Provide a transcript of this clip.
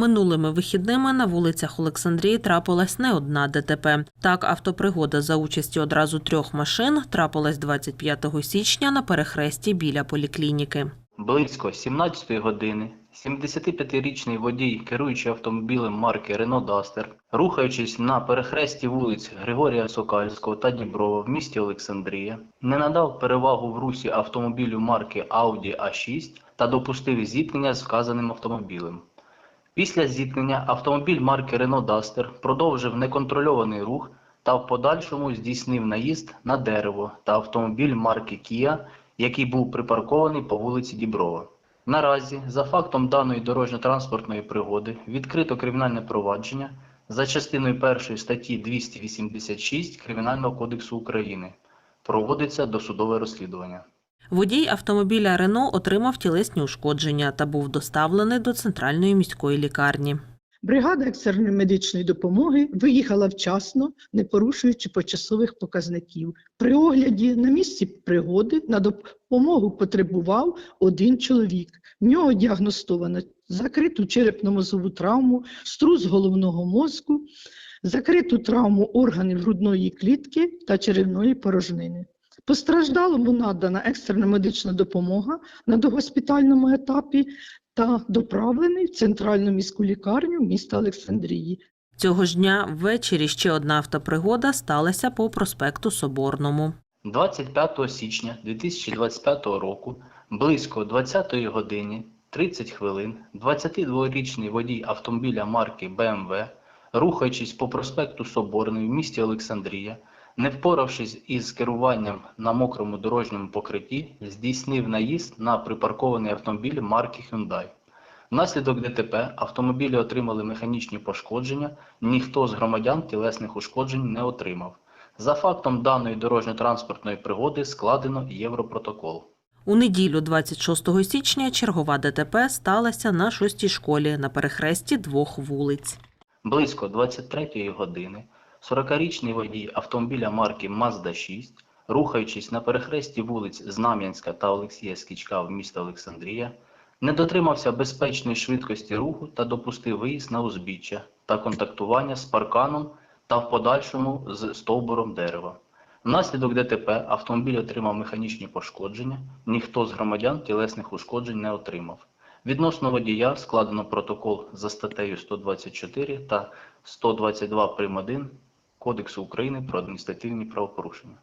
Минулими вихідними на вулицях Олександрії трапилась не одна ДТП. Так, автопригода за участі одразу трьох машин трапилась 25 січня на перехресті біля поліклініки. Близько 17-ї години 75-річний водій, керуючи автомобілем марки Renault Duster, рухаючись на перехресті вулиць Григорія Сокальського та Дніброва в місті Олександрія, не надав перевагу в русі автомобілю марки Audi A6 та допустив зіткнення з вказаним автомобілем. Після зіткнення автомобіль марки Renault Duster продовжив неконтрольований рух та в подальшому здійснив наїзд на дерево та автомобіль марки Kia, який був припаркований по вулиці Діброва. Наразі, за фактом даної дорожньо-транспортної пригоди, відкрито кримінальне провадження за частиною 1 статті 286 Кримінального кодексу України. Проводиться досудове розслідування. Водій автомобіля Рено отримав тілесні ушкодження та був доставлений до центральної міської лікарні. Бригада екстреної медичної допомоги виїхала вчасно, не порушуючи почасових показників. При огляді на місці пригоди на допомогу потребував один чоловік. В нього діагностовано закриту черепно-мозову травму, струс головного мозку, закриту травму органів грудної клітки та черевної порожнини. Постраждалому надана екстрена медична допомога на догоспітальному етапі та доправлений в центральну міську лікарню міста Олександрії. Цього ж дня ввечері ще одна автопригода сталася по проспекту Соборному. 25 січня 2025 року близько 20 годині 30 хвилин 22-річний водій автомобіля марки BMW, рухаючись по проспекту Соборний в місті Олександрія, не впоравшись із керуванням на мокрому дорожньому покритті, здійснив наїзд на припаркований автомобіль марки Hyundai. Внаслідок ДТП автомобілі отримали механічні пошкодження, ніхто з громадян тілесних ушкоджень не отримав. За фактом даної дорожньо-транспортної пригоди складено Європротокол. У неділю, 26 січня, чергова ДТП сталася на шостій школі на перехресті двох вулиць. Близько 23 години 40-річний водій автомобіля марки Mazda 6, рухаючись на перехресті вулиць Знам'янська та Олексія Скічка в місто Олександрія, не дотримався безпечної швидкості руху та допустив виїзд на узбіччя та контактування з парканом та в подальшому з стовбуром дерева. Внаслідок ДТП автомобіль отримав механічні пошкодження, ніхто з громадян тілесних ушкоджень не отримав. Відносно водія складено протокол за статтею 124 та 122 прим. 1 Кодексу України про адміністративні правопорушення.